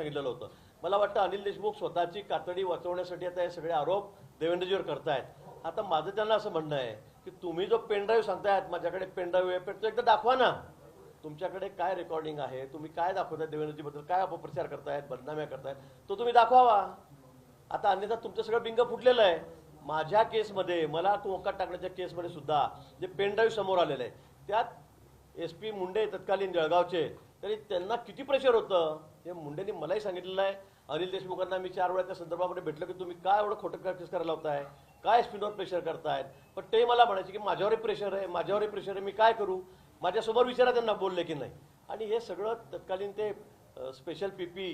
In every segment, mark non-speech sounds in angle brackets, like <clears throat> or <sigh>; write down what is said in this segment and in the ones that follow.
सांगितलेलं होतं. मला वाटतं अनिल देशमुख स्वतःची कातडी वाचवण्यासाठी आता हे सगळे आरोप देवेंद्रजीवर करतायत. आता माझं त्यांना असं म्हणणं आहे की तुम्ही जो पेनड्राईव्ह सांगतायत माझ्याकडे पेनड्राईव्ह आहे तो एकदा दाखवा ना. तुमच्याकडे काय रेकॉर्डिंग आहे? तुम्ही काय दाखवताय देवेंद्रजीबद्दल? काय अपप्रचार करतायत? बदनाम्या करतायत? तो तुम्ही दाखवावा. आता अन्यथा तुमचं सगळं बिंग फुटलेलं आहे. माझ्या केसमध्ये मला कोकात टाकण्याच्या केसमध्ये सुद्धा जे पेनड्राईव्ह समोर आलेलं आहे त्यात एस पी मुंडे तत्कालीन जळगावचे तरी त्यांना किती प्रेशर होतं? हे मुंडेंनी मलाही सांगितलेलं आहे. अनिल देशमुखांना मी चार वेळा त्या संदर्भामध्ये भेटलं की तुम्ही काय एवढं खोटं प्रॅक्टिस करायला होताय काय स्पिनवर प्रेशर करतायत? पण ते मला म्हणायचे की माझ्यावरही प्रेशर आहे माझ्यावरही प्रेशर आहे मी काय करू? माझ्यासमोर विचारा त्यांना बोलले की नाही. आणि हे सगळं तत्कालीन ते special P P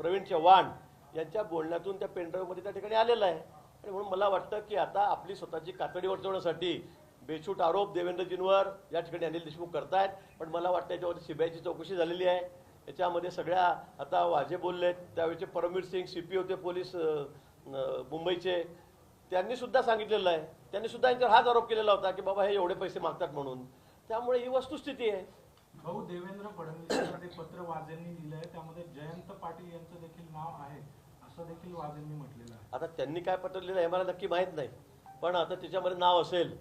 Pravin Chavan यांच्या बोलण्यातून त्या पेनड्राईव्हमध्ये त्या ठिकाणी आलेलं आहे. आणि म्हणून मला वाटतं की आता आपली स्वतःची कातडी वर्तवण्यासाठी बेछूट आरोप देवेंद्रजींवर या ठिकाणी अनिल देशमुख करतायत. पण मला वाटतं याच्यावरती सीबीआयची चौकशी झालेली आहे. याच्यामध्ये सगळ्या आता वाजे बोललेत त्यावेळेचे परमवीर सिंग सी पी होते पोलीस मुंबईचे त्यांनी सुद्धा सांगितलेलं आहे. त्यांनी सुद्धा यांच्यावर हाच आरोप केलेला होता की बाबा हे एवढे पैसे मागतात म्हणून. त्यामुळे ही वस्तुस्थिती आहे. भाऊ देवेंद्र फडणवीसांना ते पत्र वाजेंनी लिहिलंय त्यामध्ये जयंत पाटील यांचं देखील नाव आहे असं देखील वाजेंनी म्हटलेलं आहे. आता त्यांनी काय पत्र लिहिलं हे मला नक्की माहीत नाही. पण आता त्याच्यामध्ये नाव असेल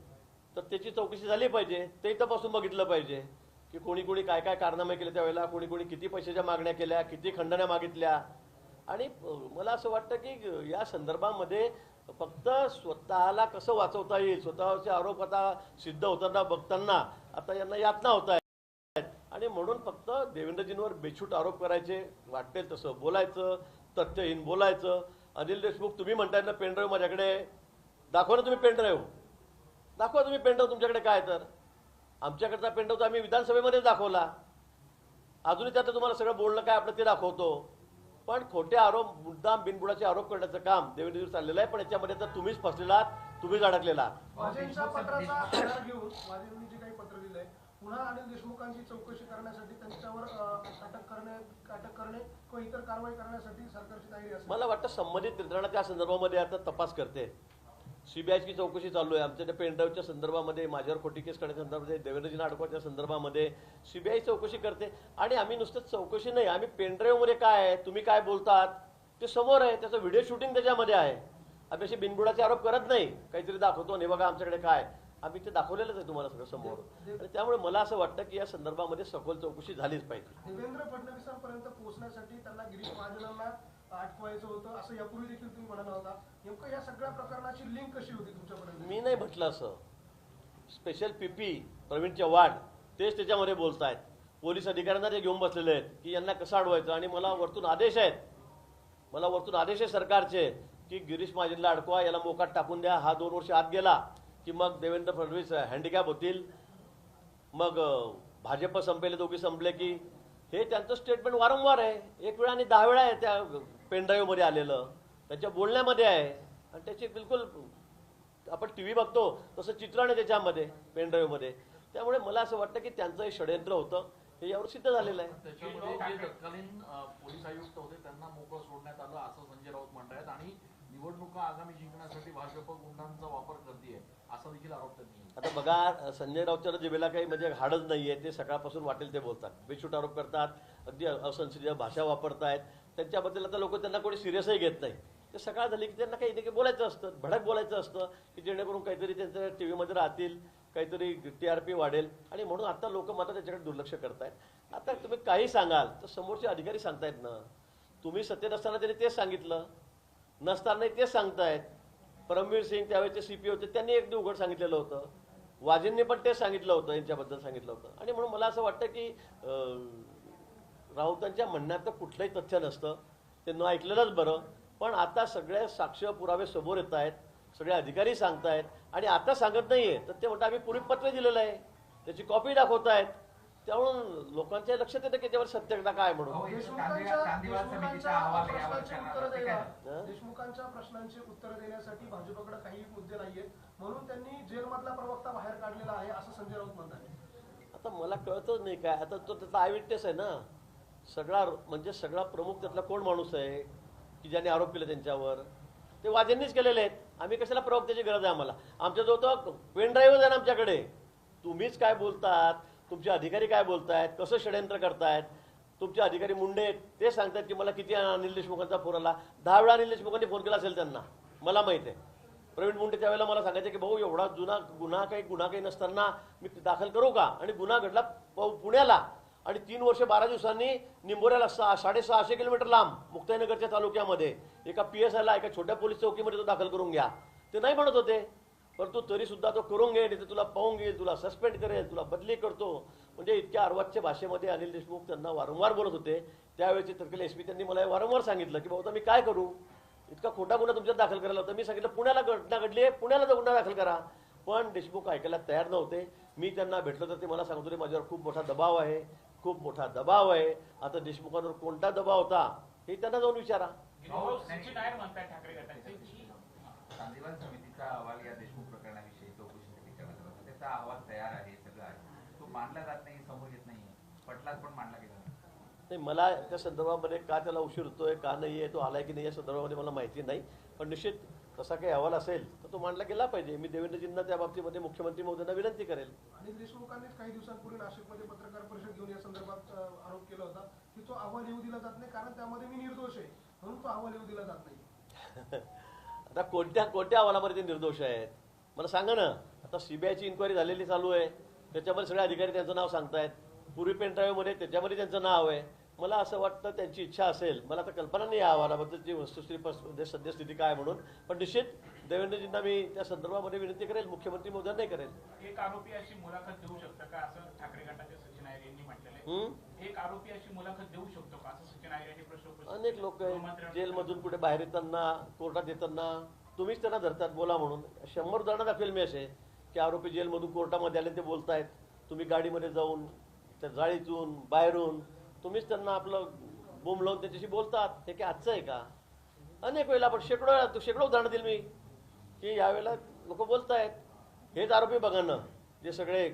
तर त्याची चौकशी झाली पाहिजे ते तपासून बघितलं पाहिजे. की कोणी कोणी काय काय कारनामे केले त्यावेळेला कोणी कोणी किती पैशाच्या मागण्या केल्या किती खंडण्या मागितल्या. आणि मला असं वाटतं की या संदर्भामध्ये फक्त स्वतःला कसं वाचवता येईल स्वतःचे आरोप आता सिद्ध होताना बघताना आता यांना यातना होत आहेत आणि म्हणून फक्त देवेंद्रजींवर बेछूट आरोप करायचे वाटेल तसं बोलायचं तथ्यहीन बोलायचं. अनिल देशमुख तुम्ही म्हणताय ना पेनड्राईव्ह माझ्याकडे दाखवा ना तुम्ही पेनड्राईव्ह दाखवा तुम्ही पेनड्राईव्ह तुमच्याकडे काय तर. आमच्याकडचा पेनड्राईव्ह तर आम्ही विधानसभेमध्ये दाखवला. अजूनही त्यात तुम्हाला सगळं बोलणं काय आपलं ते दाखवतो. पण खोटे आरोप मुद्दाम बिनबुडाचे आरोप करण्याचं काम देवेंद्रजीवर चाललेलं आहे पण याच्यामध्ये तर तुम्हीच फसलेला तुम्हीच अडकलेला आहात. वाजेंच्या पत्राचा आधार घेऊन वाजेंनी जे काही पत्र दिलंय पुन्हा अनिल देशमुखांची चौकशी करण्यासाठी त्यांच्यावर अ, अटक करणे अटक करणे किंवा इतर कारवाई करण्यासाठी सरकारची तयारी असेल. मला वाटतं संबंधित यंत्रणा त्या संदर्भामध्ये आता तपास करते. सीबीआयची चौकशी चालू आहे. आमच्या त्या पेनड्राईव्हच्या संदर्भामध्ये माझ्यावर खोटी केस करण्याच्या संदर्भामध्ये देवेंद्रजींना अडकवायच्या संदर्भामध्ये सीबीआय चौकशी करते. आणि आम्ही नुसतंच चौकशी नाही आम्ही पेनड्राईव्हमध्ये काय आहे तुम्ही काय बोलतात ते समोर आहे त्याचं व्हिडिओ शूटिंग त्याच्यामध्ये आहे. आम्ही असे बिनबुडाचे आरोप करत नाही. काहीतरी दाखवतो नाही बघा आमच्याकडे काय आम्ही ते दाखवलेलंच आहे तुम्हाला सगळं समोर. आणि त्यामुळे मला असं वाटतं की या संदर्भामध्ये सखोल चौकशी झालीच पाहिजे. देवेंद्र फडणवीसांपर्यंत पोहोचण्यासाठी त्यांना गिरीश महाजनांना होतं असं यापूर्वी देखील तुम्ही म्हणाला होता. नेमकं या सगळ्या प्रकरणाची लिंक कशी होती तुमच्यापर्यंत? मी नाही म्हटलं असं. स्पेशल पीपी प्रवीण चव्हाण तेच त्याच्यामध्ये बोलतायत. पोलीस अधिकाऱ्यांना ते घेऊन बसलेले आहेत की यांना कसं अडवायचं? आणि मला वरतून आदेश आहेत. मला वरतून आदेश आहे सरकारचे की गिरीश महाजनला अडकवा याला मोकाट टाकून द्या. हा दोन वर्ष आत गेला की मग देवेंद्र फडणवीस हँडिकॅप होतील. मग भाजप संपले दोघी संपले की हे त्यांचं स्टेटमेंट वारंवार आहे. एक वेळा आणि दहा वेळा आहे त्या पेनड्राईव्हमध्ये आलेलं. त्यांच्या बोलण्यामध्ये आहे. आणि त्याची बिलकुल आपण टी व्ही बघतो तसं चित्रण आहे त्याच्यामध्ये पेनड्राईव्हमध्ये. त्यामुळे मला असं वाटतं की त्यांचं हे षडयंत्र होतं. हे यावर सिद्ध झालेलं आहे. तत्कालीन पोलीस आयुक्त होते त्यांना मोकळं सोडण्यात आलं असं संजय राऊत म्हणतायत. आणि निवडणुका आगामी जिंकण्यासाठी भाजप गुंडांचा वापर करते असा देखील आरोप त्यांनी आता बघा संजय राऊतच्या जिभेला काही म्हणजे हाडच नाहीये ते सकाळपासून वाटेल ते बोलतात. बेछूट आरोप करतात अगदी असंसदीय भाषा वापरतायत. त्यांच्याबद्दल आता लोक त्यांना कोणी सिरियसही घेत नाही. ते सकाळ झाली की त्यांना काही काही बोलायचं असतं भडक बोलायचं असतं की जेणेकरून काहीतरी त्यांच्या टी व्हीमध्ये राहतील काहीतरी टी आर पी वाढेल. आणि म्हणून आता लोक मात्र त्याच्याकडे दुर्लक्ष करतायत. आता तुम्ही काही सांगाल तर समोरचे अधिकारी सांगतायत ना. तुम्ही सत्तेत असताना त्यांनी तेच सांगितलं. नसतानाही तेच सांगतायत. परमवीर सिंग त्यावेळेचे सी पी होते. त्यांनी अगदी उघड सांगितलेलं होतं. वाजेंनी पण तेच सांगितलं होतं यांच्याबद्दल सांगितलं होतं. आणि म्हणून मला असं वाटतं की राऊतांच्या म्हणण्यात तर कुठलंही तथ्य नसतं. ते न ऐकलेलंच बरं. पण आता सगळे साक्ष पुरावे समोर येत आहेत. सगळे अधिकारी सांगतायत. आणि आता सांगत नाही आहे तर ते म्हणतात आम्ही पूर्वी पत्र दिलेलं आहे. त्याची कॉपी दाखवतायत. त्यामुळं लोकांच्या लक्षात येतं की त्यावर सत्यता काय म्हणून. देशमुखांच्या प्रश्नांची. उत्तरं देण्यासाठी भाजपकडे काही मुद्दे नाहीयेत. म्हणून त्यांनी जेलमधला प्रवक्ता बाहेर काढलेला आहे असं संजय राऊत म्हणतात. आता मला कळतच नाही काय. आता तो त्याचा आय विटनेस आहे ना. सगळा म्हणजे सगळा प्रमुख त्यातला कोण माणूस आहे की ज्याने आरोप केले त्यांच्यावर? ते वाजेंनीच केलेले आहेत. आम्ही कशाला प्रवक्त्याची गरज आहे आम्हाला? आमच्या जो तो पेन ड्राईव्ह आहे ना आमच्याकडे. तुम्हीच काय बोलतात? तुमचे अधिकारी काय बोलतायत? कसं षडयंत्र करतायत? तुमचे अधिकारी मुंडे आहेत ते सांगतात की मला किती अनिल देशमुखांचा फोन आला. दहा वेळा अनिल देशमुखांनी फोन केला असेल त्यांना. मला माहीत आहे. प्रवीण मुंडे त्यावेळेला मला सांगायचे की भाऊ एवढा जुना गुन्हा काही गुन्हा काही नसताना मी दाखल करू का? आणि गुन्हा घडला पुण्याला. आणि तीन वर्ष बारा दिवसांनी निंबोऱ्याला सहा साडेसहाशे किलोमीटर लांब मुक्ताईनगरच्या तालुक्यामध्ये. एका पी एस आयला एका छोट्या पोलीस चौकीमध्ये तो दाखल करून घ्या. ते नाही म्हणत होते. परंतु तरी सुद्धा तो करून घे तर तुला पाहून घेईल तुला सस्पेंड करेल तुला बदली करतो. म्हणजे इतक्या अर्वाच्य भाषेमध्ये अनिल देशमुख त्यांना वारंवार बोलत होते. त्यावेळेचे तर्केल एस पी त्यांनी मला वारंवार सांगितलं की भाऊ आता मी काय करू? इतका खोटा गुन्हा तुमच्यात दाखल करायला होता. मी सांगितलं पुण्याला घटना घडली आहे पुण्याला तो गुन्हा दाखल करा. पण देशमुख ऐकायला तयार नव्हते. मी त्यांना भेटलो तर ते मला सांगत होते माझ्यावर खूप मोठा दबाव आहे खूप मोठा दबाव आहे. आता देशमुखांवर कोणता दबाव होता हे त्यांना जाऊन विचारा. ठाकरे गटाचे की सांगलीवाल समितीचा अहवाल या देशमुख प्रकरणाविषयी चौकशीसाठी त्याचा अहवाल तयार आहे सगळं आहे. तो मांडला जात नाही समोर येत नाही. पटलाच पण मांडला गेला नाही. मला त्या संदर्भामध्ये का त्याला उशीर होतोय का नाही आहे तो आलाय की नाही या संदर्भामध्ये मला माहिती नाही. पण निश्चित तसा काही अहवाल असेल तर तो मांडला गेला पाहिजे. मी देवेंद्रजींना त्या बाबतीमध्ये मुख्यमंत्री महोदयांना विनंती करेल. अनिल देशमुखांनीच काही दिवसांपूर्वी नाशिकमध्ये पत्रकार परिषद घेऊन या संदर्भात आरोप केला होता की तो अहवाल येऊ दिला जात नाही कारण त्यामध्ये मी निर्दोष आहे. म्हणून तो अहवाल येऊ दिला जात नाही. <laughs> आता कोणत्या कोणत्या अहवालामध्ये ते निर्दोष आहेत? मला सांगा ना. आता सीबीआयची इन्क्वायरी झालेली चालू आहे. त्याच्यामध्ये सगळे अधिकारी त्यांचं नाव सांगतायत. पूर्वी पेन ड्राईव्हमध्ये त्याच्यामध्ये त्यांचं नाव आहे. मला असं वाटतं त्यांची इच्छा असेल मला तर कल्पना नाही या अहवालाबद्दलची वस्तुस्थिती म्हणजे सद्यस्थिती काय म्हणून. पण निश्चित देवेंद्रजींना मी त्या संदर्भामध्ये विनंती करेल मुख्यमंत्री महोदयांनाही करेल. एक आरोपी अशी मुलाखत देऊ शकतो का? असं ठाकरे गटाचे सचिन नायर यांनी म्हटलेलं? एक आरोपी अशी मुलाखत देऊ शकतो का? असं सचिन नायर यांनी प्रश्न अनेक. लोक जेलमधून कुठे बाहेर येताना कोर्टात येताना तुम्हीच त्यांना धरतात बोला म्हणून. शंभर उदाहरणं दाखवेल मी असे. की आरोपी जेलमधून कोर्टामध्ये आले ते बोलतायत तुम्ही गाडीमध्ये जाऊन त्या जाळीतून बाहेरून तुम्हीच त्यांना आपलं बोम लावून त्याच्याशी बोलतात. हे काय आजचं आहे का? अनेक वेळेला आपण शेकडो वेळा शेकडो उदाहरणं दिली मी की यावेळेला लोक बोलतायत. हेच आरोपी बघा ना जे सगळे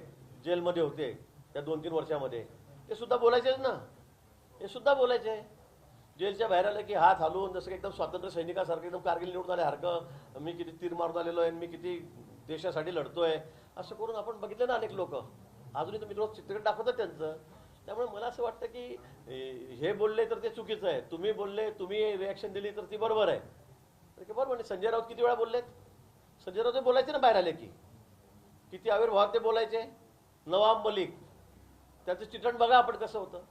जेलमध्ये होते त्या दोन तीन वर्षामध्ये ते सुद्धा बोलायचेच ना? हे सुद्धा बोलायचे जेलच्या बाहेर आलं की हात हलवून जसं एकदम स्वातंत्र्य सैनिकासारखं एकदम कारगिल निवडून आल्यासारखं मी किती तीर मारून आलेलो आहे मी किती देशासाठी लढतोय. असं करून आपण बघितलं ना अनेक लोक. अजूनही तुम्ही रोज चित्रकट दाखवतात त्यांचं. त्यामुळे मला असं वाटतं की हे बोलले तर ते चुकीचं आहे. तुम्ही बोलले तुम्ही रिॲक्शन दिली तर ती बरोबर आहे. तर की बरोबर नाही संजय राऊत किती वेळा बोललेत? संजय राऊत बोलायचे ना बाहेर आले की. किती आविर्भाव ते बोलायचे? नवाब मलिक. त्याचं चित्रण बघा आपण कसं होतं.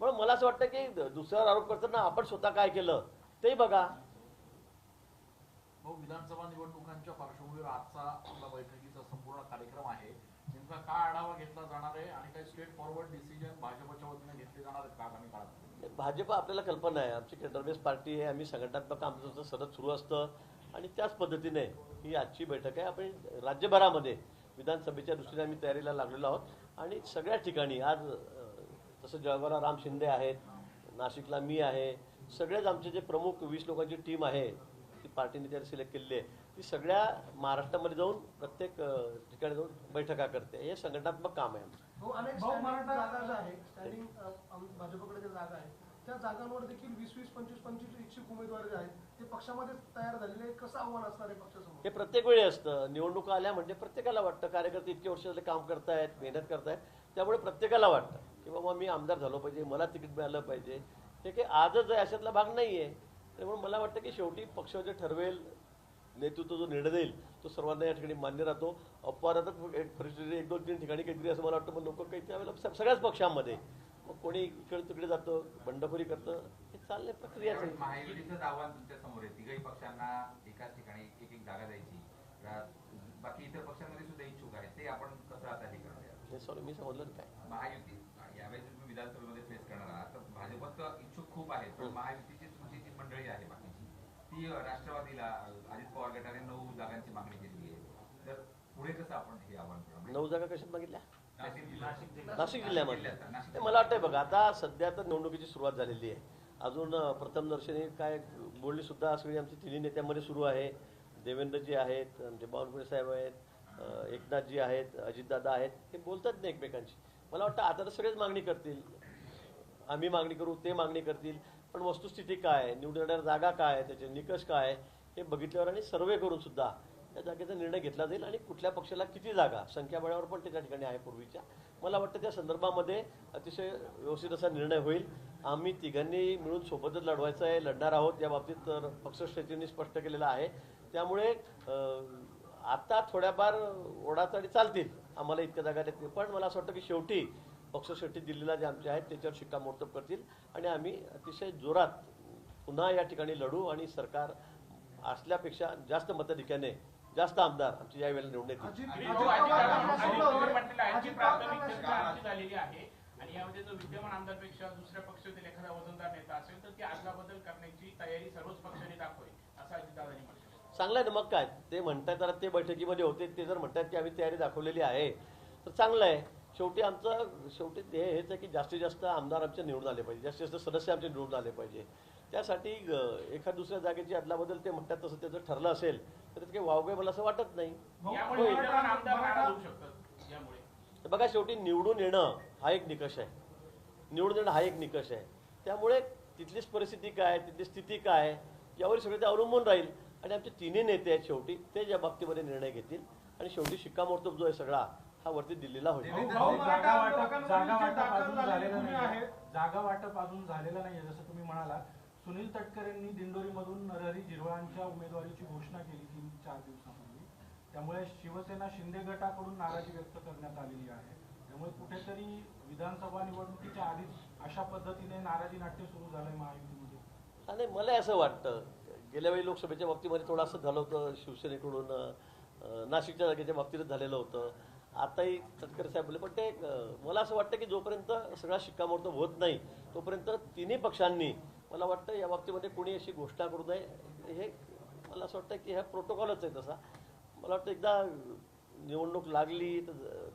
म्हणून मला असं वाटतं की दुसऱ्यावर आरोप करताना आपण स्वतः काय केलं तेही बघा. भाऊ विधानसभा निवडणुकांच्या पार्श्वभूमीवर आजचा आपला बैठकीचा संपूर्ण कार्यक्रम आहे. नेमका काय आढावा घेतला जाणार आहे आणि काही स्ट्रेट फॉरवर्ड डिसिजन भाजपच्या वतीने घेतले जाणार आहेत का आगामी काळात? भाजप आपल्याला कल्पना आहे. आमची केंद्रबेस पार्टी आहे. आम्ही संघटनात्मक आमचं सतत सुरू असतं. आणि त्याच पद्धतीने ही आजची बैठक आहे. आपण राज्यभरामध्ये विधानसभेच्या दृष्टीने आम्ही तयारीला लागलेलो आहोत. आणि सगळ्या ठिकाणी आज तसं जळगावला राम शिंदे आहेत नाशिकला मी आहे. सगळेच आमचे जे प्रमुख वीस लोकांची टीम आहे पार्टीने त्याला सिलेक्ट केलेली आहे. ती सगळ्या महाराष्ट्रामध्ये जाऊन प्रत्येक ठिकाणी जाऊन बैठका करते. हे संघटनात्मक काम आहे आमचं. हो जागा आहे आहेत त्या जागांवर देखील वीस वीस पंचवीस पंचवीस इच्छुक उमेदवार जे आहेत ते पक्षामध्ये तयार झालेले. कसं आव्हान असणार आहे पक्षासमोर? हे प्रत्येक वेळी असतं. निवडणुका आल्या म्हणजे प्रत्येकाला वाटतं कार्यकर्ते इतके वर्ष झाले काम करतायत मेहनत करतायत. त्यामुळे प्रत्येकाला वाटतं की बाबा मी आमदार झालो पाहिजे मला तिकीट मिळालं पाहिजे. हे काही आजच आहे अशातला भाग नाही आहे त्यामुळे मला वाटतं की शेवटी पक्ष जे ठरवेल नेतृत्व जो निर्णय देईल तो सर्वांना या ठिकाणी मान्य राहतो. अपवादातच एक परिस्थिती एक दोन तीन ठिकाणी काहीतरी असं मला वाटतं पण लोक काही त्यावेळेला सगळ्याच पक्षांमध्ये. मग कोणी इकडे तिकडे जातं बंडखोरी करतं हे चाललंय आहे महायुतीचंच आव्हान तुमच्यासमोर आहे. तिघही पक्षांना एकाच ठिकाणी एक एक जागा द्यायची. बाकी इतर पक्षांमध्ये सुद्धा इच्छुक आहेत. ते आपण कसं आता हे करणार आहे? हे सॉरी मी समजलं काय. महायुती. यावेळेस तुम्ही विधानसभेमध्ये फेस करणार आहात. तर तर इच्छुक खूप आहेत पण हम्म. मंडळी आहे बाकीची ती राष्ट्रवादीला अजित पवार गटाने नऊ जागांची मागणी केलेली आहे. तर पुढे कसं आपण हे आव्हान करणार नऊ जागा कशात मागितल्या? नाशिक जिल्हा- नाशिक जिल्ह्यामध्ये. मला वाटतंय बघा आता सध्या तर निवडणुकीची सुरुवात झालेली आहे. अजून प्रथम दर्शनी काय बोलणी सुद्धा सगळी आमची तिन्ही नेत्यांमध्ये सुरू आहे. देवेंद्रजी आहेत आमचे बावनकुळे साहेब आहेत एकनाथजी आहेत अजितदादा आहेत हे बोलतात नाही एकमेकांशी. मला वाटतं आता तर सगळेच मागणी करतील. आम्ही मागणी करू ते मागणी करतील. पण वस्तुस्थिती काय? आहे, जागा काय? आहे, त्याचे निकष काय? आहे, हे बघितल्यावर आणि सर्वे करून सुद्धा त्या जागेचा निर्णय घेतला जाईल आणि कुठल्या पक्षाला किती जागा? संख्याबळावर पण त्या ठिकाणी आहे पूर्वीच्या. मला वाटतं त्या संदर्भामध्ये अतिशय व्यवस्थित असा निर्णय होईल. आम्ही तिघांनी मिळून सोबतच लढवायचं आहे. लढणार आहोत या बाबतीत तर पक्षश्रेष्ठींनी स्पष्ट केलेलं आहे. त्यामुळे आता थोड्याफार ओढाचाडी चालतील. आम्हाला इतक्या जागा देत नाही. पण मला असं वाटतं की शेवटी पक्षश्रेष्ठी दिल्लीला जे आमचे आहेत त्याच्यावर शिक्कामोर्तब करतील. आणि आम्ही अतिशय जोरात पुन्हा या ठिकाणी लढू आणि सरकार असल्यापेक्षा जास्त मताधिक्याने जास्त आमदार आमचे या वेळेला निवडून येतील. अजित आणि अजित जो अजित पवार दादा- यांना अजित सोडलं. पवार म्हटलेलं आहे यामध्ये जो विद्यमान आमदारपेक्षा दुसऱ्या पक्षातील एखादा वजनदार नेता असेल तर ती अदलाबदल करण्याची तयारी सर्वच पक्षांनी दाखवावी असं अजितदादांनी म्हटलं चांगलं आहे ना मग काय? ते म्हणतायत तर ते बैठकीमध्ये होते ते जर म्हणतात की आम्ही तयारी दाखवलेली आहे तर चांगलं आहे. शेवटी आमचं शेवटी ते हेच आहे की जास्तीत जास्त आमदार आमचे निवडून आले पाहिजे. जास्तीत जास्त सदस्य आमचे निवडून आले पाहिजे. त्यासाठी एखाद दुसऱ्या जागेची अदलाबदल ते म्हणतात तसं त्याचं ठरलं असेल तर त्यात काही वावगे मला असं वाटत नाही. बघा शेवटी निवडून येणं हा एक निकष आहे. निवडून येणं हा एक निकष आहे. त्यामुळे तिथलीच परिस्थिती काय तिथली स्थिती काय यावर सगळं ते अवलंबून राहील. आणि आमचे तिन्ही नेते आहेत शेवटी ते या बाबतीमध्ये निर्णय घेतील. आणि शेवटी शिक्कामोर्तब जो आहे सगळा हा वरती दिल्लीला होईल. जागा वाटप जागा अजून झालेले नाही. जागा वाटप अजून झालेलं नाहीये जसं तुम्ही म्हणाला. सुनील तटकरेंनी दिंडोरीमधून नरहरी झिरवाळांच्या उमेदवारीची घोषणा केली तीन चार दिवसापूर्वी. त्यामुळे शिवसेना शिंदे गटाकडून नाराजी व्यक्त करण्यात आलेली आहे. त्यामुळे कुठेतरी विधानसभा निवडणुकीच्या आधीच अशा पद्धतीने नाराजी नाट्य सुरू झालंय महायुतीमध्ये. आणि मला असं वाटतं गेल्या वेळी लोकसभेच्या बाबतीमध्ये थोडं असं झालं होतं शिवसेनेकडून नाशिकच्या जागेच्या बाबतीतच झालेलं होतं. आताही तटकरे साहेब बोलले पण ते मला असं वाटतं की जोपर्यंत सगळा शिक्कामोर्तब होत नाही तोपर्यंत तिन्ही पक्षांनी मला वाटतं या बाबतीमध्ये कोणी अशी घोषणा करू नये. हे मला असं वाटतं की हा प्रोटोकॉलच आहे तसा. मला वाटतं एकदा निवडणूक लागली तर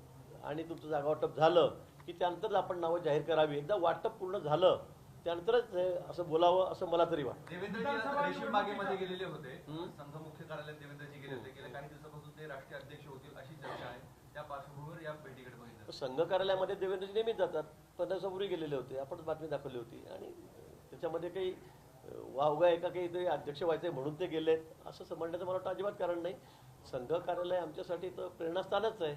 आणि तुमचं जागा वाटप झालं की त्यानंतर आपण नावं जाहीर करावी. एकदा वाटप पूर्ण झालं त्यानंतरच हे असं बोलावं असं मला तरी वाटतं. निवडणुकीच्या- गेलेले होते. संघ मुख्य कार्यालयात देवेंद्रजी गेले होते गेल्या काही दिवसापासून ते राष्ट्रीय अध्यक्ष होतील अशी चर्चा आहे. त्या पार्श्वभूमीवर या भेटीकडे बघितलं. संघ कार्यालयामध्ये देवेंद्रजी नेहमीच जातात. पंधरा दिवसापूर्वी गेलेले होते. आपण बातमी दाखवली होती. आणि त्याच्यामध्ये काही वावगा एका काही ते अध्यक्ष व्हायचे म्हणून ते गेलेत. असं म्हणण्याचं मला वाटतं अजिबात कारण नाही. संघ कार्यालय आमच्यासाठी तर प्रेरणास्थानच आहे.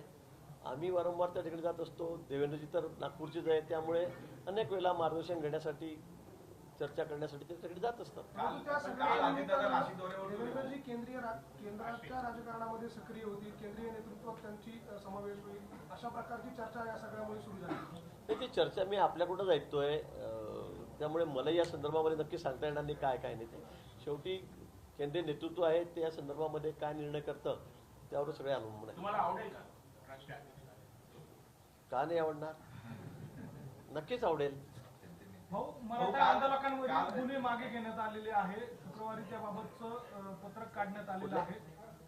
आम्ही वारंवार त्या ठिकाणी जात असतो. देवेंद्रजी तर नागपूरचेच आहे त्यामुळे अनेक वेळेला मार्गदर्शन घेण्यासाठी चर्चा करण्यासाठी ते तिकडे जात असतात. केंद्रीय केंद्राच्या राजकारणामध्ये सक्रिय होतील केंद्रीय नेतृत्वात त्यांची समावेश होईल अशा प्रकारची चर्चा या सगळ्यामुळे सुरू झाली. ती चर्चा मी आपल्याकडूनच ऐकतोय. त्यामुळे मला या संदर्भामध्ये नक्की सांगता येणार नाही काय काय नाही ते. शेवटी केंद्रीय नेतृत्व आहे ते या संदर्भामध्ये काय निर्णय करतं त्यावर सगळे अवलंबून आहे. तुम्हाला आवडेल का राष्ट्रीय अध्यक्ष? का नाही आवडणार? नक्कीच आवडेल. भाऊ मराठा आंदोलकांवरील गुन्हे मागे घेण्यात आलेले आहे. शुक्रवारी त्याबाबतचं पत्रक काढण्यात आलेलं आहे.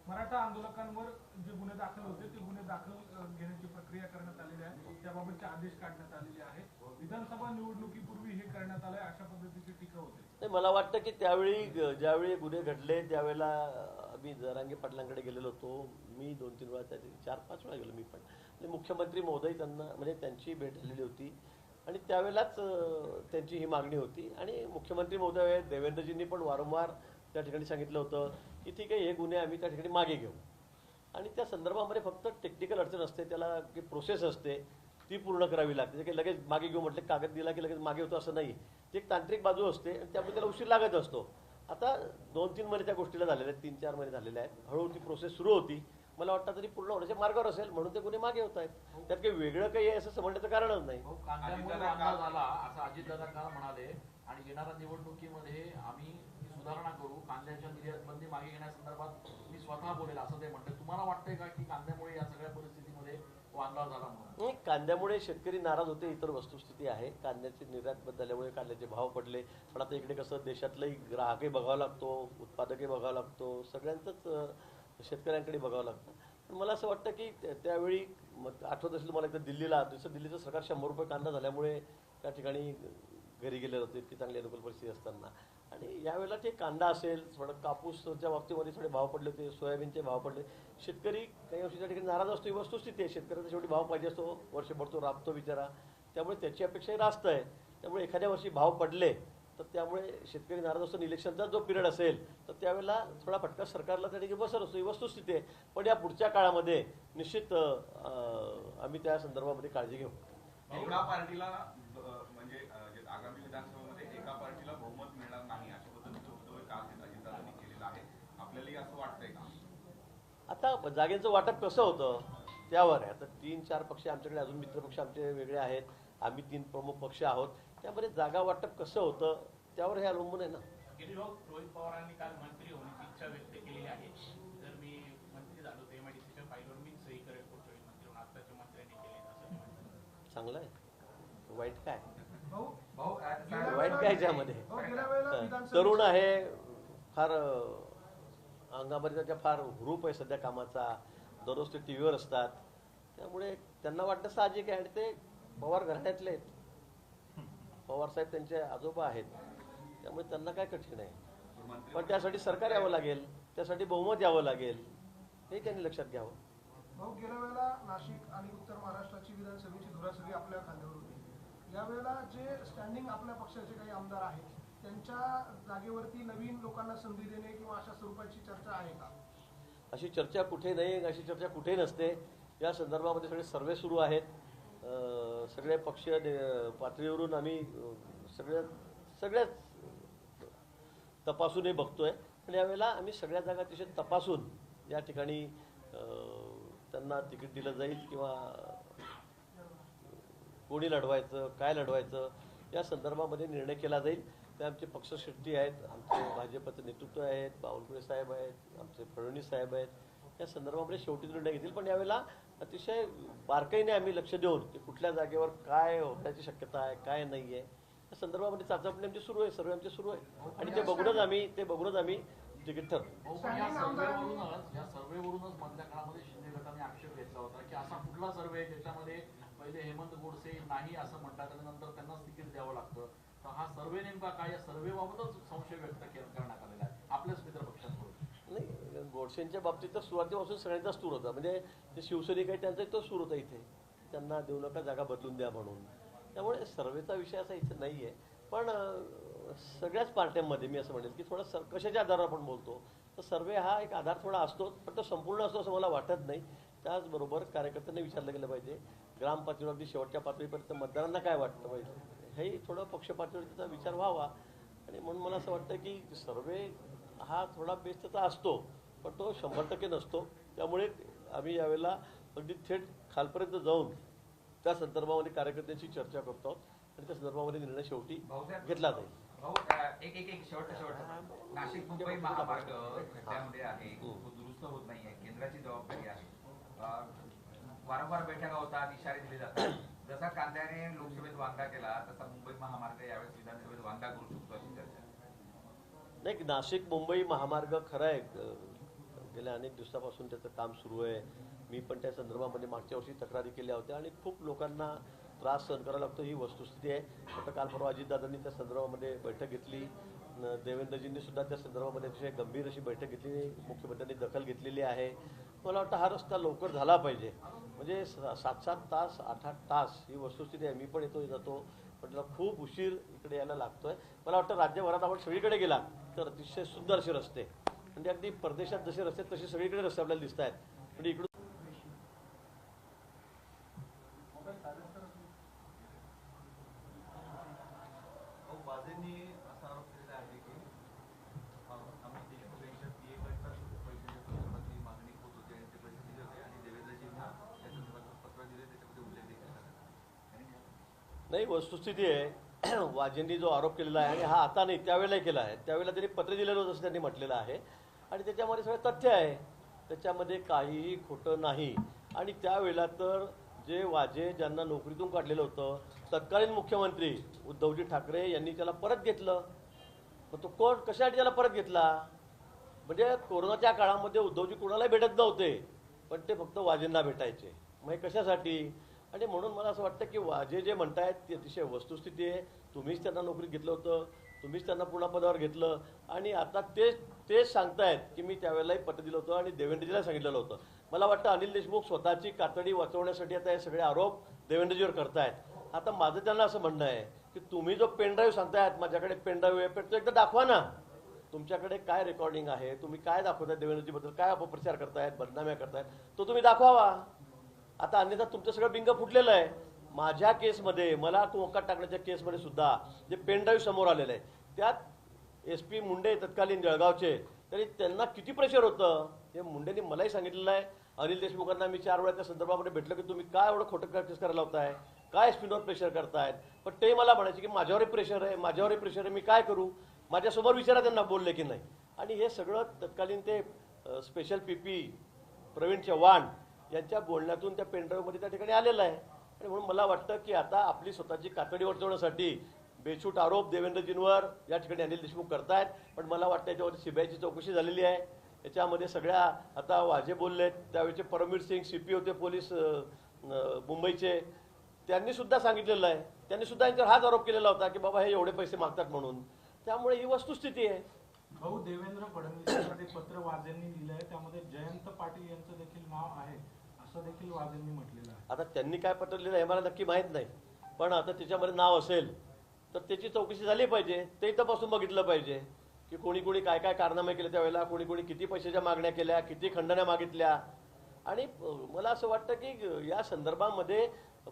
मराठा आंदोलकांवर जे गुन्हे दाखल होते ते गुन्हे दाखल घेण्याची प्रक्रिया करण्यात आलेली आहे. त्याबाबतचे आदेश काढण्यात आलेले आहेत विधानसभा निवडणुकीपूर्वी हे करण्यात आलंय अशा पद्धतीची टीका होते. नाही मला वाटतं की त्यावेळी ज्यावेळी गुन्हे घडले त्यावेळेला आम्ही जरांगे पाटलांकडे गेलेलो होतो. मी दोन तीन वेळा त्या चार पाच वेळा गेलो मी पण. मुख्यमंत्री महोदय त्यांना म्हणजे त्यांची भेट झालेली होती. आणि त्यावेळेलाच त्यांची ही मागणी होती. आणि मुख्यमंत्री महोदय देवेंद्रजींनी पण वारंवार त्या ठिकाणी सांगितलं होतं की ठीक आहे हे गुन्हे आम्ही त्या ठिकाणी मागे घेऊ. आणि त्या संदर्भामध्ये फक्त टेक्निकल अडचण असते त्याला की प्रोसेस असते ती पूर्ण करावी लागते. जे काही लगेच मागे घेऊ म्हटलं कागद दिला की लगेच मागे होतं असं नाही. ती एक तांत्रिक बाजू असते आणि त्यामुळे त्याला उशीर लागत असतो. आता दोन तीन महिने त्या गोष्टीला झालेल्या आहेत तीन चार महिने झालेले आहेत. हळूहळू ती प्रोसेस सुरू होती. मला वाटतं तरी पूर्ण होण्याच्या मार्गावर असेल म्हणून ते गुन्हे मागे होत आहेत त्यात काही वेगळं काही आहे असं समजण्याचं कारणच नाही. कांद्यामुळे अजितदादा काल- झाला असं अजितदादा काल म्हणाले आणि येणाऱ्या निवडणुकीमध्ये आम्ही सुधारणा करू कांद्याच्या निर्यात बंदी मागे घेण्यासंदर्भात मी स्वतः बोलेल असं ते म्हणते तुम्हाला वाटतंय का की कांद्यामुळे या सगळ्या परिस्थितीमध्ये वांदा झाला म्हणून? कांद्यामुळे शेतकरी नाराज होते इतर वस्तुस्थिती आहे. कांद्याची निर्यात बंद झाल्यामुळे कांद्याचे भाव पडले. पण आता इकडे कसं देशातलंही ग्राहकही बघावा लागतो उत्पादकही बघावा लागतो सगळ्यांचंच शेतकऱ्यांकडे बघावं लागतं. पण मला असं वाटतं की त्यावेळी मग आठवत असेल मला एकदा दिल्लीला. जसं दिल्लीचं सरकार शंभर रुपये कांदा झाल्यामुळे त्या ठिकाणी घरी गेले होते इतकी चांगली अनुकूल परिस्थिती असताना. आणि यावेळेला ते कांदा असेल थोडं कापूसच्या बाबतीमध्ये थोडे भाव पडले होते सोयाबीनचे भाव पडले. शेतकरी काही वर्षी त्या ठिकाणी नाराज असतो ही वस्तुस्थिती आहे. शेतकऱ्याचा शेवटी भाव पाहिजे असतो वर्षभर तो राबतो बिचारा. त्यामुळे त्याची अपेक्षाही रास्त आहे. त्यामुळे एखाद्या वर्षी भाव पडले तर त्यामुळे शेतकरी नाराज असतो इलेक्शनचा जो पिरियड असेल तर त्यावेळेला थोडा फटका सरकारला त्या ठिकाणी बसत असतो ही वस्तुस्थिती आहे. पण या पुढच्या काळामध्ये निश्चित आम्ही त्या संदर्भामध्ये काळजी घेऊ. एका पार्टीला म्हणजे आगामी विधानसभेमध्ये एका पार्टीला बहुमत मिळणार नाही अशा पद्धतीचं केलेलं आहे आपल्यालाही असं वाटतंय का? आता जागेचं वाटप कसं होतं त्यावर आहे. आता तीन चार पक्ष आमच्याकडे अजून मित्रपक्ष आमचे वेगळे आहेत. आम्ही तीन प्रमुख पक्ष आहोत. त्यामध्ये जागा वाटप कसं होतं त्यावर हे अवलंबून आहे ना. रोहित पवारांनी काल मंत्री होण्याची इच्छा व्यक्त केलेली आहे. जर मी मंत्री झालो तर एमआयडीसीच्या फाईलवर मीच सही करेल पुढच्या वेळी मंत्री आत्ताच्या मंत्र्यांनी केले. चांगलं आहे. वाईट काय? भाऊ भाऊ आता गेल्या सांगा- वाईट काय हं. विधानसभेत- तरुण आहे फार अंगामध्ये त्याच्या फार हुरूप आहे सध्या कामाचा. दररोज ते टी व्हीवर असतात. त्यामुळे त्यांना वाटतं साहजिक आहे आणि ते पवार घराण्यातले आहेत. पवार साहेब त्यांचे आजोबा आहेत. त्यामुळे त्यांना काय कठीण आहे? पण त्यासाठी सरकार यावं लागेल. त्यासाठी बहुमत यावं लागेल. हे त्यांनी लक्षात घ्यावं. भाऊ गेल्या वेळेला नाशिक आणि उत्तर महाराष्ट्राची विधानसभेची धुरा सगळी आपल्या खांद्यावर होती. यावेळेला जे स्टँडिंग आपल्या पक्षाचे काही आमदार आहेत त्यांच्या जागेवरती नवीन लोकांना संधी देणे किंवा अशा स्वरूपाची चर्चा आहे का? अशी चर्चा कुठे नाही अशी चर्चा कुठे नसते. या संदर्भामध्ये सगळे सर्वे सुरू आहेत. सगळे पक्ष पातळीवरून आम्ही सगळ्या सगळ्याच तपासून हे बघतोय. पण यावेळेला आम्ही सगळ्या जागा अतिशय तपासून या ठिकाणी त्यांना तिकीट दिलं जाईल किंवा कोणी लढवायचं काय लढवायचं या संदर्भामध्ये निर्णय केला जाईल. ते आमचे पक्षश्रेष्ठी आहेत आमचे भाजपचे नेतृत्व आहेत बावनकुळे साहेब आहेत आमचे फडणवीस साहेब आहेत. या संदर्भामध्ये शेवटी निर्णय घेतील. पण यावेळेला अतिशय बारकाईने आम्ही लक्ष देऊन की कुठल्या जागेवर काय होण्याची शक्यता आहे काय नाही आहे त्या संदर्भामध्ये चाचपणी आमची सुरू आहे सर्वे आमचे सुरू आहे. आणि ते बघूनच आम्ही ते बघूनच आम्ही तिकीट ठरवू. या सर्वेवरूनच या मधल्या काळामध्ये शिंदे गटाने आक्षेप घेतला होता की असा कुठला सर्वे ज्याच्यामध्ये पहिले हेमंत गोडसे नाही असं म्हणतात आणि नंतर त्यांनाच तिकीट द्यावं लागतं. तर हा सर्वे नेमका काय? या सर्वेबाबतच संशय व्यक्त के- करण्यात आलेला आहे. आपल्याच गोडसेंच्या बाबतीत तर सुरुवातीपासून सगळ्यांचाच सूर होता. म्हणजे ते शिवसैनिक आहे त्यांचा तो सूर होता इथे. त्यांना देऊ नका जागा बदलून द्या म्हणून. त्यामुळे सर्वेचा विषय असा इथे नाही आहे पण सगळ्याच पार्ट्यांमध्ये मी असं म्हणेल की थोडा सर कशाच्या आधारावर आपण बोलतो? तर सर्वे हा एक आधार थोडा असतोच पण तो संपूर्ण असतो असं मला वाटत नाही. त्याचबरोबर कार्यकर्त्यांनी विचारलं गेलं पाहिजे ग्राम पातळीवर अगदी शेवटच्या पातळीपर्यंत मतदारांना काय वाटतं पाहिजे? हेही थोडं पक्ष त्याचा विचार व्हावा. आणि म्हणून मला असं वाटतं की सर्वे हा थोडा बेस्ट त्याचा असतो. पण तो शंभर टक्के नसतो. त्यामुळे आम्ही यावेळेला अगदी थेट खालपर्यंत जाऊन त्या संदर्भामध्ये कार्यकर्त्यांशी चर्चा करतो आहोत आणि त्या संदर्भामध्ये निर्णय शेवटी घेतला जाईल. एक एक एक शेवट शेवट नाशिक मुंबई महामार्ग खड्ड्यामध्ये आहे. तो दुरुस्त होत नाहीये. केंद्राची जबाबदारी आहे. वारंवार बैठका होतात इशारे दिले जातात. जसा कांद्याने लोकसभेत वांदा केला तसा मुंबई महामार्ग यावेळेस विधानसभेत वांदा करू शकतो अशी चर्चा. आहे. नाही नाशिक मुंबई महामार्ग खरं आहे. गेल्या अनेक दिवसापासून त्याचं काम सुरू आहे. मी पण त्या संदर्भामध्ये मागच्या वर्षी तक्रारी केल्या होत्या आणि खूप लोकांना त्रास सहन करावा लागतो ही वस्तुस्थिती आहे. आता काल परवा अजितदादांनी त्या संदर्भामध्ये बैठक घेतली. देवेंद्रजींनी सुद्धा त्या संदर्भामध्ये अतिशय गंभीर अशी बैठक घेतली. मुख्यमंत्र्यांनी दखल घेतलेली आहे. मला वाटतं हा रस्ता लवकर झाला पाहिजे. म्हणजे स- सात सात तास आठ आठ तास ही वस्तुस्थिती आहे. मी पण येतो जातो. पण त्याला खूप उशीर इकडे यायला लागतोय. मला वाटतं राज्यभरात आपण सगळीकडे गेला तर अतिशय सुंदर असे रस्ते. म्हणजे अगदी परदेशात जसे रस्ते तसे सगळीकडे रस्ते आपल्याला दिसत आहेत. म्हणजे इकडून नाही वस्तुस्थिती आहे. <clears throat> वाजेंनी जो आरोप केलेला आहे आणि हा आता नाही त्यावेळेला केला आहे. त्यावेळेला त्यांनी पत्र दिलेलं होतं असं त्यांनी म्हटलेलं आहे. आणि त्याच्यामध्ये सगळं तथ्य आहे. त्याच्यामध्ये काहीही खोटं नाही. आणि त्यावेळेला तर जे वाजे ज्यांना नोकरीतून काढलेलं होतं तत्कालीन मुख्यमंत्री उद्धवजी ठाकरे यांनी त्याला परत घेतलं. मग तो कोण कशासाठी त्याला परत घेतला? म्हणजे कोरोनाच्या काळामध्ये उद्धवजी कोणालाही भेटत नव्हते पण ते फक्त वाजेंना भेटायचे. मग हे कशासाठी? आणि म्हणून मला असं वाटतं की वाजे जे म्हणतायत ती अतिशय वस्तुस्थिती आहे. तुम्हीच त्यांना नोकरीत घेतलं होतं. तुम्हीच त्यांना पुन्हा पदावर घेतलं. आणि आता तेच तेच सांगतायत की मी त्यावेळेलाही पत्र दिलं होतं आणि देवेंद्रजीला सांगितलेलं होतं. मला वाटतं अनिल देशमुख स्वतःची कातडी वाचवण्यासाठी आता हे सगळे आरोप देवेंद्रजीवर करतायत. आता माझं त्यांना असं म्हणणं आहे की तुम्ही जो पेनड्राईव्ह सांगतायत माझ्याकडे पेनड्राईव्ह आहे पण तो एकदा दाखवा ना. तुमच्याकडे काय रेकॉर्डिंग आहे? तुम्ही काय दाखवताय देवेंद्रजीबद्दल? काय अपप्रचार करतायत? बदनाम्या करतायत? तो तुम्ही दाखवावा. आता अन्यथा तुमचं सगळं बिंग फुटलेलं आहे. माझ्या केसमध्ये मला मोकाट टाकण्याच्या केसमध्ये सुद्धा जे पेनड्राईव्ह समोर आलेलं आहे त्यात एस पी मुंडे तत्कालीन जळगावचे तरी त्यांना किती प्रेशर होतं? हे मुंडेंनी मलाही सांगितलेलं आहे. अनिल देशमुखांना मी चार वेळा त्या संदर्भामध्ये भेटलं की तुम्ही काय एवढं खोटं प्रॅक्टिस करायला होताय काय स्पिनवर प्रेशर करतायत? पण ते मला म्हणायचे की माझ्यावरही प्रेशर आहे माझ्यावरही प्रेशर आहे मी काय करू? माझ्यासमोर विचारा त्यांना बोलले की नाही. आणि हे सगळं तत्कालीन ते special P P Pravin Chavan यांच्या बोलण्यातून त्या पेनड्राईव्हमध्ये त्या ठिकाणी आलेलं आहे. आणि म्हणून मला वाटतं की आता आपली स्वतःची कातडी वर्तवण्यासाठी बेछूट आरोप देवेंद्रजींवर या ठिकाणी अनिल देशमुख करतायत. पण मला वाटतं याच्यावर सीबीआयची चौकशी झालेली आहे. याच्यामध्ये सगळ्या आता वाजे बोललेत. त्यावेळेचे परमवीर सिंग सी पी होते पोलीस मुंबईचे. त्यांनी सुद्धा सांगितलेलं आहे. त्यांनी सुद्धा यांच्यावर हाच आरोप केलेला होता की बाबा हे एवढे पैसे मागतात म्हणून. त्यामुळे ही वस्तुस्थिती आहे. भाऊ देवेंद्र फडणवीस पत्र वाजेंनी लिहिलंय. त्यामध्ये जयंत पाटील यांचं देखील नाव आहे. असं देखील वाजेंनी म्हटलेलं आहे. आता त्यांनी काय पटवलेलं आहे मला नक्की माहीत नाही. पण आता त्याच्यामध्ये नाव असेल तर त्याची चौकशी झाली पाहिजे. ते तपासून बघितलं पाहिजे की कोणी कोणी काय काय कारनामे केले त्यावेळेला कोणी कोणी किती पैशाच्या मागण्या केल्या किती खंडण्या मागितल्या. आणि मला असं वाटतं की या संदर्भामध्ये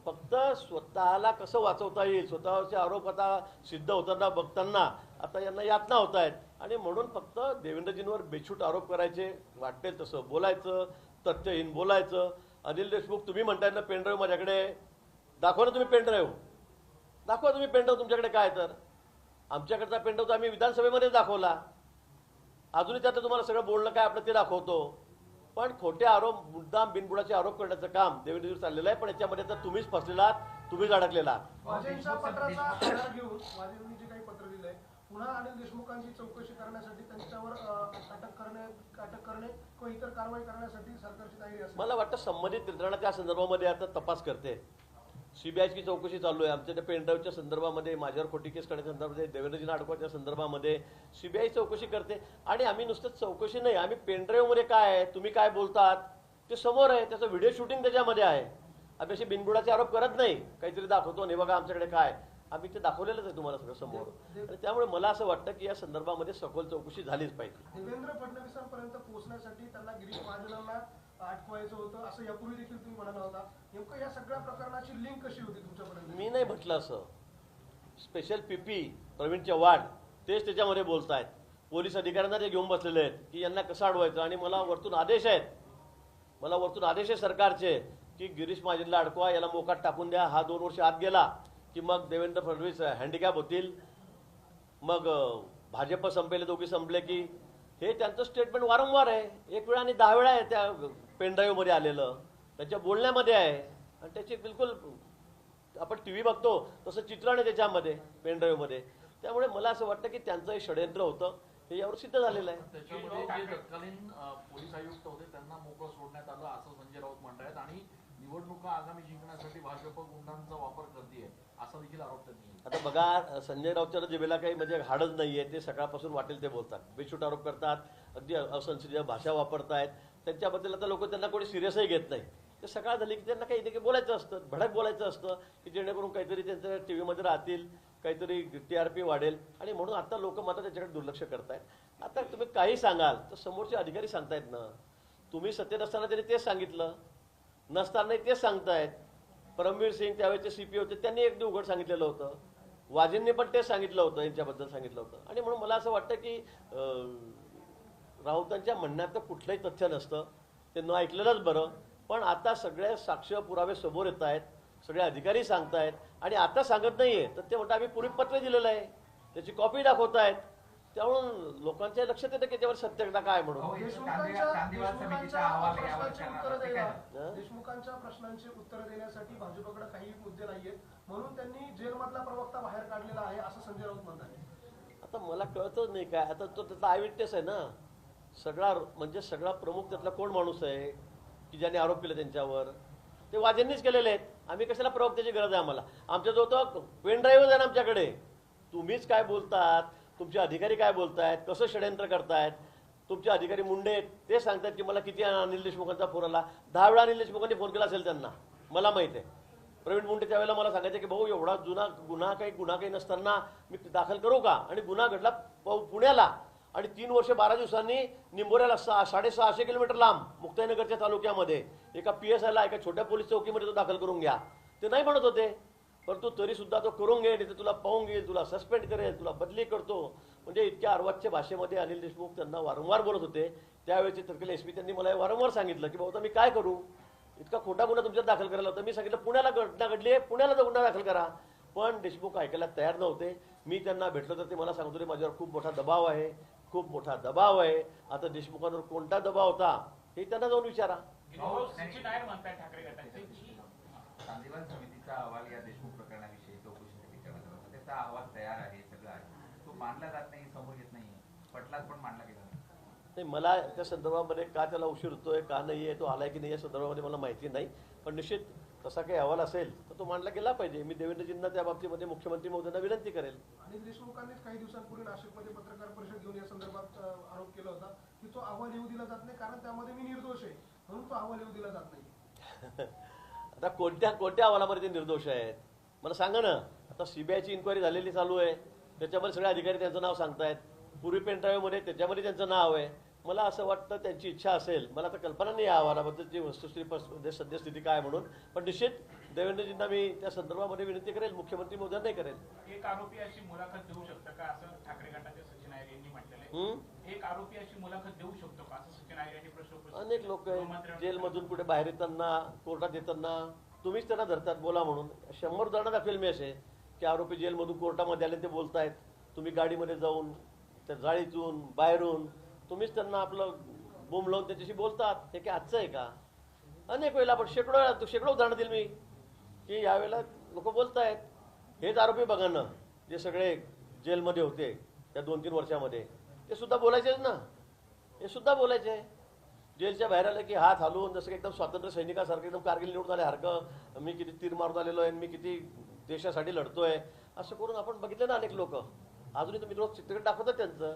फक्त स्वतःला कसं वाचवता येईल स्वतःचे आरोप आता सिद्ध होताना बघताना आता यांना यातना होत आहेत आणि म्हणून फक्त देवेंद्रजींवर बेछूट आरोप करायचे वाटेल तसं बोलायचं तथ्यहीन बोलायचं. अनिल देशमुख तुम्ही म्हणताय ना पेनड्राईव्ह माझ्याकडे दाखवा ना तुम्ही पेनड्राईव्ह दाखवा तुम्ही पेनड्राईव्ह तुमच्याकडे काय तर. आमच्याकडचा पेनड्राईव्ह तर आम्ही विधानसभेमध्ये दाखवला. अजूनही त्यात तुम्हाला सगळं बोलणं काय आपलं ते दाखवतो. पण खोटे आरोप मुद्दाम बिनबुडाचे आरोप करण्याचं काम देवेंद्र चाललेलं आहे पण याच्यामध्ये तर तुम्हीच फसलेला तुम्हीच अडकलेला पुन्हा अनिल देशमुखांची चौकशी करण्यासाठी त्यांच्यावर अटक करणे अटक करणे किंवा इतर कारवाई करण्यासाठी सरकारची तयारी असेल. मला वाटतं संबंधित यंत्रणा त्या संदर्भामध्ये आता तपास करते. सीबीआयची चौकशी चालू आहे. आमच्या त्या पेनड्राईव्हच्या संदर्भामध्ये माझ्यावर खोटी केस करण्याच्या संदर्भामध्ये देवेंद्रजी अडकवायच्या संदर्भामध्ये सीबीआय चौकशी करते. आणि आम्ही नुसतं चौकशी नाही आम्ही पेनड्राईव्हमध्ये काय आहे तुम्ही काय बोलतात ते समोर आहे त्याचं व्हिडिओ शूटिंग त्याच्यामध्ये आहे. आम्ही असे बिनबुडाचे आरोप करत नाही. काहीतरी दाखवतो नाही बघा आमच्याकडे काय आम्ही ते दाखवलेलंच आहे तुम्हाला सगळं समोर. आणि त्यामुळे मला असं वाटतं की या संदर्भामध्ये सखोल चौकशी झालीच पाहिजे. देवेंद्र फडणवीसांपर्यंत पोहोचण्यासाठी त्यांना गिरीश महाजनांना अटकवायचं होतं असं यापूर्वी देखील तुम्ही म्हणाला होता. नेमकं या सगळ्या प्रकरणाची लिंक कशी होती तुमच्यापर्यंत? मी नाही म्हटलं असं. स्पेशल पीपी प्रवीण चव्हाण तेच त्याच्यामध्ये बोलत आहेत पोलीस अधिकाऱ्यांना ते घेऊन बसलेले आहेत की यांना कसं अडवायचं? आणि मला वरतून आदेश आहेत. मला वरतून आदेश आहे सरकारचे की गिरीश महाजनला अडकवा याला मोकाट टाकून द्या. हा दोन वर्ष आत गेला. की मग देवेंद्र फडणवीस हँडिकॅप होतील. मग भाजप संपले दोघी संपले की हे त्यांचं स्टेटमेंट वारंवार आहे. एक वेळा आणि दहा वेळा आहे त्या पेनड्राईव्हमध्ये आलेलं. त्याच्या बोलण्यामध्ये आहे. आणि त्याची बिलकुल आपण टी व्ही बघतो तसं चित्रण आहे त्याच्यामध्ये पेनड्राईव्हमध्ये. त्यामुळे मला असं वाटतं की त्यांचं हे षडयंत्र होतं. हे यावर सिद्ध झालेलं आहे. तत्कालीन पोलीस आयुक्त होते त्यांना मोकळं सोडण्यात आलं असं संजय राऊत म्हणतायत. आणि निवडणुका आगामी जिंकण्यासाठी भाजप गुंडांचा वापर करते असा देखील आरोप त्यांनी आता बघा संजय राऊतच्या जिभेला काही म्हणजे हाडच नाहीये ते सकाळपासून वाटेल ते बोलतात. बेछूट आरोप करतात अगदी असंसदीय भाषा वापरतायत. त्यांच्याबद्दल आता लोक त्यांना कोणी सिरियसही घेत नाही. ते सकाळ झाली की त्यांना काही काही बोलायचं असतं भडक बोलायचं असतं की जेणेकरून काहीतरी त्यांच्या टी व्हीमध्ये राहतील काहीतरी टी आर पी वाढेल. आणि म्हणून आता लोक मात्र त्याच्याकडे दुर्लक्ष करतायत. आता तुम्ही काही सांगाल तर समोरचे अधिकारी सांगतायत ना. तुम्ही सत्तेत असताना त्यांनी तेच सांगितलं. नसतानाही तेच सांगतायत. परमवीर सिंग त्यावेळेचे सीपी होते. त्यांनी अगदी उघड सांगितलेलं होतं. वाजेंनी पण तेच सांगितलं होतं यांच्याबद्दल सांगितलं होतं. आणि म्हणून मला असं वाटतं की राऊतांच्या म्हणण्यात तर कुठलंही तथ्य नसतं. ते न ऐकलेलंच बरं. पण आता सगळे साक्ष पुरावे समोर येत आहेत. सगळे अधिकारी सांगतायत. आणि आता सांगत नाही आहे तर ते म्हणतात आम्ही पूर्वी पत्र दिलेलं आहे. त्याची कॉपी दाखवतायत. त्यामुळं लोकांच्या लक्षात येतं की त्यावर सत्यता काय म्हणून. देशमुखांच्या प्रश्नांची उत्तरं देण्यासाठी भाजपकडे काही मुद्दे नाहीयेत. म्हणून त्यांनी जेलमधला प्रवक्ता बाहेर काढलेला आहे असं संजय राऊत म्हणतात. आता मला कळतच नाही काय. आता तो त्याचा आय विटनेस आहे ना. सगळा म्हणजे सगळा प्रमुख त्यातला कोण माणूस आहे की ज्याने आरोप केले त्यांच्यावर? ते वाजेंनीच केलेले आहेत. आम्ही कशाला प्रवक्त्याची गरज आहे आम्हाला? आमच्या जो तो पेन ड्राईव्ह आहे ना आमच्याकडे. तुम्हीच काय बोलतात? तुमचे अधिकारी काय बोलतायत? कसं षडयंत्र करतायत? तुमचे अधिकारी मुंडे आहेत, ते सांगतात की मला किती अनिल देशमुखांचा फोन आला. दहा वेळा अनिल देशमुखांनी फोन केला असेल त्यांना. मला माहीत आहे. प्रवीण मुंडे त्यावेळेला मला सांगायचे की भाऊ एवढा जुना गुन्हा काही गुन्हा काही नसताना मी दाखल करू का? आणि गुन्हा घडला पुण्याला. आणि तीन वर्ष बारा दिवसांनी निंबोऱ्याला सहा साडेसहाशे किलोमीटर लांब मुक्ताईनगरच्या तालुक्यामध्ये. एका पी एस आयला एका छोट्या पोलीस चौकीमध्ये तो दाखल करून घ्या. ते नाही म्हणत होते. परंतु तरी सुद्धा तो करून घे तर तुला पाहून घेईल तुला सस्पेंड करेल तुला बदली करतो. म्हणजे इतक्या अर्वाच्य भाषेमध्ये अनिल देशमुख त्यांना वारंवार बोलत होते. त्यावेळेचे तर्कले एस पी त्यांनी मला वारंवार सांगितलं की भाऊ मी काय करू? इतका खोटा गुन्हा तुमच्यात दाखल करायला होता मी सांगितलं पुण्याला घटना घडली आहे पुण्याला तो गुन्हा दाखल करा. पण देशमुख ऐकायला तयार नव्हते. मी त्यांना भेटलो तर ते मला सांगतो रे माझ्यावर खूप मोठा दबाव आहे खूप मोठा दबाव आहे. आता देशमुखांवर कोणता दबाव होता हे त्यांना जाऊन विचारा. सांगलीवान समितीचा अहवाल या देशमुख प्रकरणाविषयी करण्यात आला होता. त्याचा अहवाल तयार आहे सगळं आहे. तो मांडला जात नाही समोर येत नाही पटलाच पण मांडला गेला नाही. नाही मला त्या संदर्भामध्ये का त्याला उशीर होतोय का नाही आहे तो आलाय की नाही या संदर्भामध्ये मला माहिती नाही. पण निश्चित तसा काही अहवाल असेल तर तो मांडला गेला पाहिजे. मी देवेंद्रजींना त्या बाबतीमध्ये मुख्यमंत्री महोदयांना विनंती करेल. अनिल देशमुखांनीच काही दिवसांपूर्वी नाशिकमध्ये पत्रकार परिषद घेऊन या संदर्भात आरोप केला होता की तो अहवाल येऊ दिला जात नाही कारण त्यामध्ये मी निर्दोष आहे. म्हणून तो अहवाल येऊ दिला जात नाही. <laughs> आता कोणत्या कोणत्या अहवालामध्ये ते निर्दोष आहेत? मला सांगा ना. आता सीबीआयची इन्क्वायरी झालेली चालू आहे. त्याच्यामध्ये सगळे अधिकारी त्यांचं नाव सांगतायत. पूर्वी पेनड्राईव्हमध्ये त्याच्यामध्ये त्यांचं नाव आहे. मला असं वाटतं त्यांची इच्छा असेल. मला आता कल्पना नाही या अहवालाबद्दलची वस्तुस्थिती म्हणजे सद्यस्थिती काय म्हणून. पण निश्चित देवेंद्रजींना मी त्या संदर्भामध्ये विनंती करेल मुख्यमंत्री मोदयांनाही करेल. एक आरोपी अशी मुलाखत देऊ शकतं का असं ठाकरे गटाचे सचिन नायर यांनी म्हटलेलं? एक आरोपी अशी मुलाखत देऊ शकतो का असं सचिन नायर यांनी प्रश्न उपस्थित अनेक लोक आहेत जेलमधून कुठे बाहेर येताना कोर्टात येताना तुम्हीच त्यांना धरतात बोला म्हणून. शंभर उदाहरणं दाखवेल मी असे की आरोपी जेलमधून कोर्टामध्ये आले ते बोलतायत तुम्ही गाडीमध्ये जाऊन त्या जाळीतून बाहेरून तुम्हीच त्यांना आपलं बोंब लावून त्याच्याशी बोलतात. हे काय आजचं आहे का? अनेक वेळेला आपण शेकडो शेकडो उदाहरणं दिली मी. की यावेळेला लोक बोलत आहेत हेच आरोपी बघा ना जे सगळे जेलमध्ये होते त्या दोन तीन वर्षामध्ये ते सुद्धा बोलायचेच ना. हे सुद्धा बोलायचे. जेलच्या बाहेर आलं की हात हलवून जसं की एकदम स्वातंत्र्य सैनिकासारखं एकदम कारगिल निवडून आल्यासारखं मी किती तीर मारून आलेलो आहे मी किती देशासाठी लढतोय असं करून आपण बघितलं ना अनेक लोक. अजूनही तुम्ही रोज चित्रकट दाखवतात त्यांचं.